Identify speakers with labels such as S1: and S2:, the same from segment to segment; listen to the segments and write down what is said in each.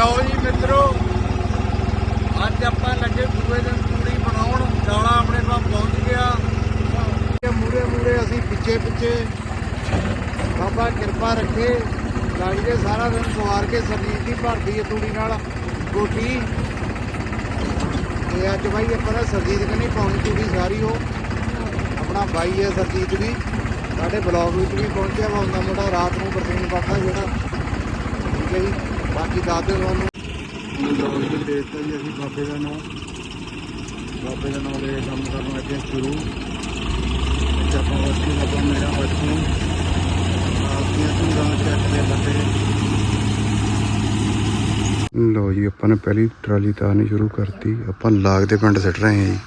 S1: ਲਓ ਜੀ ਮਿੱਤਰੋ, ਅੱਜ ਆਪਾਂ ਲੱਗੇ ਦੂਏ ਦਿਨ ਪੂਰੀ ਬਣਾਉਣ ਦਾਣਾ ਆਪਣੇ ਕੋਲ ਪਹੁੰਚ ਗਿਆ। ਮੂਰੇ ਮੂਰੇ ਅਸੀਂ ਪਿੱਛੇ ਪਿੱਛੇ ਬਾਬਾ ਕਿਰਪਾ ਰੱਖੇ ਲੱਗ ਜੇ ਸਾਰਾ ਦਿਨ ਸਵਾਰ ਕੇ ਸਰਜੀਤ ਦੀ ਭਰਦੀ ਹੈ ਤੂੜੀ ਨਾਲ ਗੋਟੀ ਤੇ ਅੱਜ ਬਾਈ ਆਪਾਂ ਨੇ ਸਰਜੀਤ ਕਨੀ ਪਾਉਣੀ ਤੂੜੀ ਸਾਰੀ ਉਹ, ਆਪਣਾ ਬਾਈ ਹੈ ਸਰਜੀਤ ਵੀ, ਸਾਡੇ ਬਲੌਗ ਵਿੱਚ ਵੀ ਪਹੁੰਚਿਆ ਵਾ ਹੁੰਦਾ ਮੋਟਾ ਰਾਤ ਨੂੰ ਬਰਸੀਨ ਪੜਦਾ ਜਿਹੜਾ। ਠੀਕ ਹੈ ਜੀ। ਬਾਕੀ ਦੱਸ ਦਿਓ ਤੁਹਾਨੂੰ। ਬਲੌਗ ਵੀ ਦੇਖਤਾ ਜੀ ਅਸੀਂ ਬਾਬੇ ਦਾ ਨਾਮ। ਬਾਬੇ ਦਾ ਨਾਮ ਲੈ ਕੰਮ ਕਰਨ ਲੱਗੇ ਸ਼ੁਰੂ। ਦਾ ਕੰਮ ਮੇਰਾ ਆਪਣੀਆਂ
S2: ਜੀ ਆਪਾਂ ਨੇ ਪਹਿਲੀ ਟਰਾਲੀ ਤਾਰਨੀ ਸ਼ੁਰੂ ਕਰਤੀ। ਆਪਾਂ ਲਾਗ ਦੇ ਪਿੰਡ ਸਿੱਟ ਰਹੇ ਹਾਂ ਜੀ।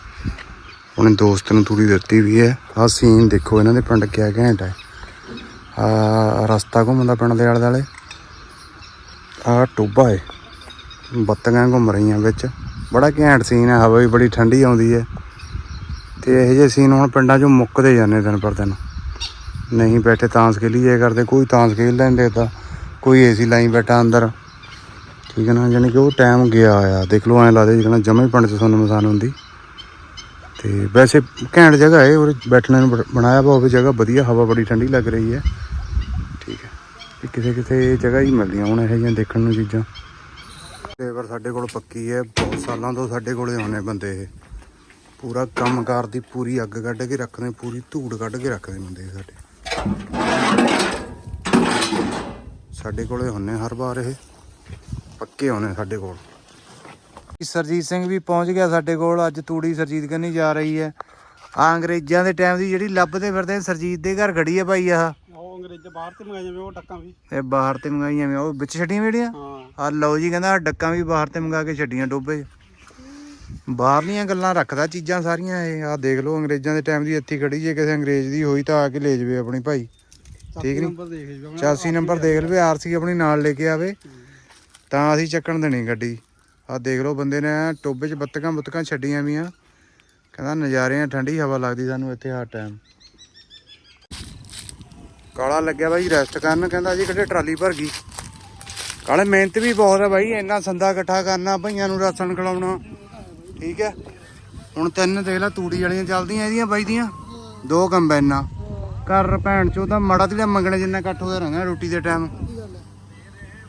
S2: ਉਹਨੇ ਦੋਸਤ ਨੂੰ ਤੂੜੀ ਦਿੱਤੀ ਵੀ ਹੈ। ਆਹ ਸੀਨ ਦੇਖੋ ਇਹਨਾਂ ਦੇ ਪਿੰਡ ਕਿਆ ਘੈਂਟ ਹੈ। ਆ ਰਸਤਾ ਘੁੰਮਦਾ ਪਿੰਡ ਦੇ ਆਲੇ ਦੁਆਲੇ ਆ ਟੋਬਾ ਹੈ ਬੱਤੀਆਂ ਘੁੰਮ ਰਹੀਆਂ ਵਿੱਚ। ਬੜਾ ਘੈਂਟ ਸੀਨ ਹੈ ਹਵਾ ਵੀ ਬੜੀ ਠੰਡੀ ਆਉਂਦੀ ਹੈ ਤੇ ਇਹੋ ਜਿਹੇ ਸੀਨ ਹੁਣ ਪਿੰਡਾਂ 'ਚੋਂ ਮੁੱਕਦੇ ਜਾਂਦੇ ਦਿਨ ਪਰ ਦਿਨ। ਨਹੀਂ ਬੈਠੇ ਤਾਂਸ ਖੇਲੀ ਜੇ ਕਰਦੇ, ਕੋਈ ਤਾਂਸ ਖੇਲ ਲੈਂਦੇ ਤਾਂ ਕੋਈ ਏਸੀ ਲਾਈ ਬੈਠਾ ਅੰਦਰ। ਠੀਕ ਹੈ ਨਾ ਯਾਨੀ ਕਿ ਉਹ ਟਾਈਮ ਗਿਆ ਆ। ਦੇਖ ਲਓ, ਐਂ ਲੱਗਦਾ ਜਿਵੇਂ ਜਮੇ ਪਿੰਡ 'ਚ ਤੁਹਾਨੂੰ ਮਸਾਨ ਹੁੰਦੀ। ਤੇ ਵੈਸੇ ਘੈਂਟ ਜਗ੍ਹਾ ਹੈ ਉਰੇ ਬੈਠਣ ਨੂੰ ਬਣਾਇਆ ਵਾ ਹੋਵੇ ਜਗ੍ਹਾ ਵਧੀਆ, ਹਵਾ ਬੜੀ ਠੰਡੀ ਲੱਗ ਰਹੀ ਹੈ ਇਹ ਕਿਸੇ ਕਿਸੇ ਜਗ੍ਹਾ ਹੀ ਮਿਲਦੀਆਂ ਹੁਣ, ਇਹੋ ਜਿਹੀਆਂ ਦੇਖਣ ਨੂੰ ਚੀਜ਼ਾਂ। ਲੇਬਰ ਸਾਡੇ ਕੋਲ ਪੱਕੀ ਹੈ, ਬਹੁਤ ਸਾਲਾਂ ਤੋਂ ਸਾਡੇ ਕੋਲੇ ਆਉਣੇ ਬੰਦੇ ਇਹ। ਪੂਰਾ ਕੰਮਕਾਰ ਦੀ ਪੂਰੀ ਅੱਗ ਕੱਢ ਕੇ ਰੱਖਦੇ, ਪੂਰੀ ਧੂੜ ਕੱਢ ਕੇ ਰੱਖਦੇ ਬੰਦੇ ਸਾਡੇ। ਸਾਡੇ ਕੋਲੇ ਹੁੰਨੇ ਹਰ ਵਾਰ ਇਹ, ਪੱਕੇ ਹੋਣੇ ਸਾਡੇ ਕੋਲ। ਸਰਜੀਤ ਸਿੰਘ ਵੀ ਪਹੁੰਚ ਗਿਆ ਸਾਡੇ ਕੋਲ, ਅੱਜ ਤੂੜੀ ਸਰਜੀਤ ਕੰਨੀ ਜਾ ਰਹੀ ਹੈ। ਆ ਅੰਗਰੇਜ਼ਾਂ ਦੇ ਟਾਈਮ ਦੀ ਜਿਹੜੀ ਲੱਭਦੇ ਫਿਰਦੇ ਸਰਜੀਤ ਦੇ ਘਰ ਖੜੀ ਹੈ ਭਾਈ ਆਹ।
S3: ਅੰਗਰੇਜ਼ ਬਾਹਰ ਤੇ ਮੰਗਾਈਆਂ ਵੇ ਉਹ ਟੱਕਾਂ ਵੀ।
S2: ਇਹ ਬਾਹਰ ਤੇ ਮੰਗਾਈਆਂ ਵੀ ਉਹ ਵਿੱਚ ਛੱਡੀਆਂ ਵੀੜੀਆਂ
S3: ਹਾਂ।
S2: ਆ ਲਓ ਜੀ ਕਹਿੰਦਾ ਆਹ ਡੱਕਾਂ ਵੀ ਬਾਹਰ ਤੇ ਮੰਗਾ ਕੇ ਛੱਡੀਆਂ ਡੋਬੇ। ਬਾਹਰਲੀਆਂ ਗੱਲਾਂ ਰੱਖਦਾ ਚੀਜ਼ਾਂ ਸਾਰੀਆਂ ਇਹ। ਆ ਦੇਖ ਲਓ ਅੰਗਰੇਜ਼ਾਂ ਦੇ ਟਾਈਮ ਦੀ ਇੱਥੇ ਖੜੀ ਜੇ ਕਿਸੇ ਅੰਗਰੇਜ਼ ਦੀ ਹੋਈ ਤਾਂ ਆ ਕੇ ਲੈ ਜਵੇ ਆਪਣੀ ਭਾਈ। ਠੀਕ ਨੀ?
S3: ਨੰਬਰ ਦੇਖ ਜੀ
S2: 84 ਨੰਬਰ ਦੇਖ ਲਵੇ ਆਰਸੀ ਆਪਣੀ ਨਾਲ ਲੈ ਕੇ ਆਵੇ। ਤਾਂ ਅਸੀਂ ਚੱਕਣ ਦੇਣੀ ਗੱਡੀ। ਆ ਦੇਖ ਲਓ ਬੰਦੇ ਨੇ ਟੋਬੇ 'ਚ ਬੱਤਕਾਂ ਬੁੱਤਕਾਂ ਛੱਡੀਆਂ ਵੀਆਂ। ਕਹਿੰਦਾ ਨਜ਼ਾਰੇ ਆ ਠੰਡੀ ਹਵਾ ਲੱਗਦੀ ਸਾਨੂੰ ਇੱਥੇ ਹਰ ਟਾਈਮ ਕਾਲਾ ਲੱਗਿਆ ਬਾਈ ਰੈਸਟ ਕਰਨ, ਕਹਿੰਦਾ ਜੀ ਕਿਤੇ ਟਰਾਲੀ ਭਰ ਗਈ। ਕਾਲੇ ਮਿਹਨਤ ਵੀ ਬਹੁਤ ਹੈ ਬਾਈ, ਇੰਨਾ ਸੰਦਾ ਇਕੱਠਾ ਕਰਨਾ, ਭਈਆਂ ਨੂੰ ਰਾਸ਼ਨ ਖਿਲਾਉਣਾ, ਠੀਕ ਹੈ। ਹੁਣ ਤਿੰਨ ਦੇਖ ਲੈ, ਤੂੜੀ ਵਾਲੀਆਂ ਚੱਲਦੀਆਂ ਇਹਦੀਆਂ, ਬਾਈ ਦੀਆਂ। ਦੋ ਕੰਬਾਈਨਾਂ ਘਰ ਭੈਣ ਚੋ ਤਾਂ ਮੜਾ ਤੇ ਮੰਗਣੇ ਜਿੰਨਾ ਇਕੱਠ ਹੋਇਆ ਰਹਿੰਦਾ ਰੋਟੀ ਦੇ ਟਾਈਮ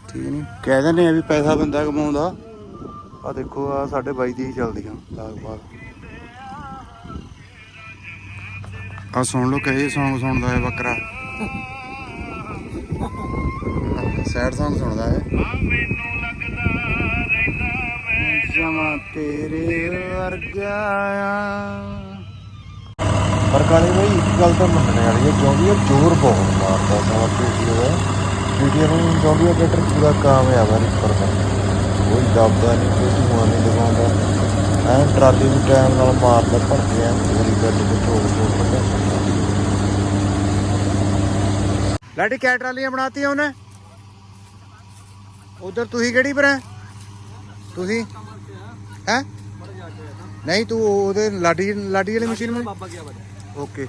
S2: ਠੀਕ ਨਹੀਂ। ਕਹਿ ਦਿੰਦੇ ਆ ਵੀ ਪੈਸਾ ਬੰਦਾ ਕਮਾਉਂਦਾ। ਆ ਦੇਖੋ ਆ ਸਾਡੇ ਬਾਈ ਦੀ ਚੱਲਦੀਆਂ, ਲਾਗ ਬਾਗ। ਆ ਸੁਣ ਲੋ ਕਹੇ Song ਸੁਣਦਾ ਹੈ ਬੱਕਰਾ। ਸੈਡ Song ਸੁਣਦਾ ਹੈ ਜਮਾ ਤੇਰੇ ਵਰਗਾ ਪਰ ਕਾਲੇ ਬਈ ਇੱਕ ਗੱਲ ਤਾਂ ਮੰਨਣੇ ਵਾਲੀ ਹੈ ਕਿਉਂਕਿ ਇਹ ਜ਼ੋਰ ਬਹੁਤ ਮਾਰਦਾ ਸਾਰਾ ਪੀਟੀਓ ਹੈ ਪੀਟੀਓ ਨੂੰ ਇਹ ਟਰੈਕਟਰ ਪੂਰਾ ਕਾਮਯਾਬ ਹੈ ਰਿਪਰ ਦਾ। ਕੋਈ ਦਬਦਾ ਨਹੀਂ ਕੋਈ ਧੂਆਂ ਨਹੀਂ ਲਗਾਉਂਦਾ। ਐਂ ਟਰਾਲੀ ਵੀ ਟਾਈਮ ਨਾਲ ਮਾਰਦਾ ਭਰਦੇ ਐ ਪੂਰੀ ਗੱਡੀ ਦੇ ਝੋਲ ਝੋਲ ਕੱਢਿਆ। ਲਾਡੀ ਕੈ ਟਰਾਲੀਆਂ ਬਣਾਤੀਆਂ ਉਹਨੇ। ਉਧਰ ਤੁਸੀਂ ਕਿਹੜੀ ਪਰ ਹੈ ਤੁਸੀਂ? ਹੈ? ਨਹੀਂ ਤੂੰ ਉਹਦੇ ਲਾਡੀ ਲਾਡੀ ਵਾਲੀ ਮਸ਼ੀਨ में
S3: ਬਾਬਾ ਗਿਆ ਬੜਾ।
S2: ਓਕੇ।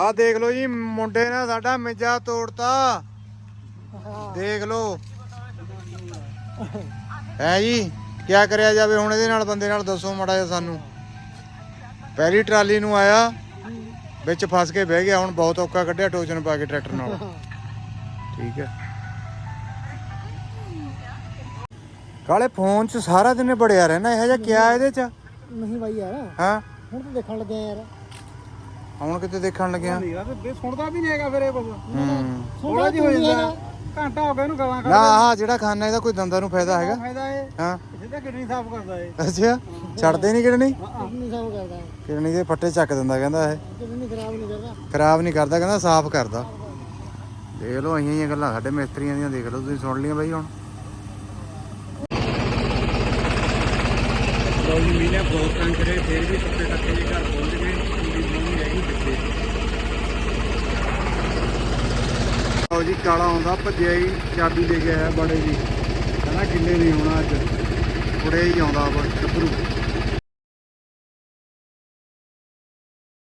S2: ਆ ਦੇਖ ਲਓ ਜੀ ਮੁੰਡੇ ਨੇ ਸਾਡਾ ਮਿੱਜਾ ਤੋੜਤਾ। ਦੇਖ ਲਓ। ਹੈ ਜੀ ਕੀ ਕਰਿਆ ਜਾਵੇ ਹੁਣ ਇਹਦੇ ਨਾਲ ਬੰਦੇ ਨਾਲ ਦੱਸੋ ਮੜਾ ਸਾਨੂੰ। ਪਹਿਲੀ ਟਰਾਲੀ ਨੂੰ ਆਇਆ। ਵਿੱਚ ਫਸ ਕੇ ਬਹਿ ਗਿਆ ਹੁਣ ਬਹੁਤ ਔਕਾ ਕੱਢਿਆ ਟੋਚਨ ਪਾ ਕੇ ਟਰੈਕਟਰ ਨਾਲ। ਠੀਕ ਹੈ। ਕਾਲੇ ਫੋਨ 'ਚ ਸਾਰਾ ਦਿਨ ਬੜਿਆ ਰਹਿਣਾ ਇਹੋ ਜਿਹਾ ਕਿਆ ਇਹਦੇ 'ਚ?
S3: ਨਹੀਂ ਬਾਈ ਯਾਰ।
S2: ਹਾਂ।
S3: ਹੁਣ ਤਾਂ ਦੇਖਣ ਲੱਗੇ ਆ ਯਾਰ।
S2: ਹੁਣ ਕਿਤੇ ਦੇਖਣ ਲੱਗਿਆ।
S3: ਯਾਰ ਬੇ ਸੁਣਦਾ ਵੀ ਨਹੀਂ ਹੈਗਾ ਫਿਰ ਇਹ
S2: ਹੂੰ।
S3: ਥੋੜਾ ਜਿਹਾ ਹੋ ਜਾਂਦਾ। ਘੰਟਾ ਹੋ ਗਿਆ ਇਹਨੂੰ ਗਾਲਾਂ
S2: ਨਾ ਆਹ ਜਿਹੜਾ ਖਾਣਾ ਇਹਦਾ ਕੋਈ ਦੰਦਾਂ ਨੂੰ ਫਾਇਦਾ ਹੈਗਾ।
S3: ਫਾਇਦਾ ਇਹ।
S2: ਹਾਂ।
S3: ਸਿੱਧਾ ਕਿਡਨੀ ਸਾਫ਼ ਕਰਦਾ ਇਹ।
S2: ਅੱਛਾ ਛੱਡਦੇ ਨਹੀਂ ਕਿਡਨੀ?
S3: ਕਿਡਨੀ ਸਾਫ਼ ਕਰਦਾ
S2: ਕਿਡਨੀ ਦੇ ਫੱਟੇ ਚੱਕ ਦਿੰਦਾ ਕਹਿੰਦਾ ਇਹ।
S3: ਕਿਡਨੀ ਖਰਾਬ ਨਹੀਂ ਕਰਦਾ।
S2: ਖਰਾਬ ਨਹੀਂ ਕਰਦਾ ਕਹਿੰਦਾ ਸਾਫ਼ ਕਰਦਾ। ਦੇਖ ਲਓ ਆਈਆਂ ਹੀ ਗੱਲਾਂ ਸਾਡੇ ਮਿਸਤਰੀਆਂ ਦੀਆਂ ਦੇਖ ਲਓ ਤੁਸੀਂ ਸੁਣ ਲਈਆਂ ਬਾਈ ਹੁਣ।
S1: ਲਓ ਜੀ ਮੀਨੇ ਬਹੁਤ ਤੰਗ ਕਰੇ ਫੇਰ ਵੀ ਟੱਕੇ ਟੱਕੇ ਜੇ ਘਰ ਪਹੁੰਚ ਗਏ ਪੂਰੀ ਨਹੀਂ ਰਹਿ ਗਈ ਪਿੱਛੇ
S2: ਲਓ ਜੀ, ਕਾਲਾ ਆਉਂਦਾ, ਭੱਜਿਆ ਹੀ ਚਾਬੀ ਦੇ ਕੇ ਆਇਆ ਬੜੇ ਜੀ। ਕਹਿੰਦਾ ਕਿੰਨੇ ਨਹੀਂ ਆਉਣਾ ਅੱਜ। ਕੁੜੇ ਹੀ ਆਉਂਦਾ ਵਾ, ਗੱਭਰੂ।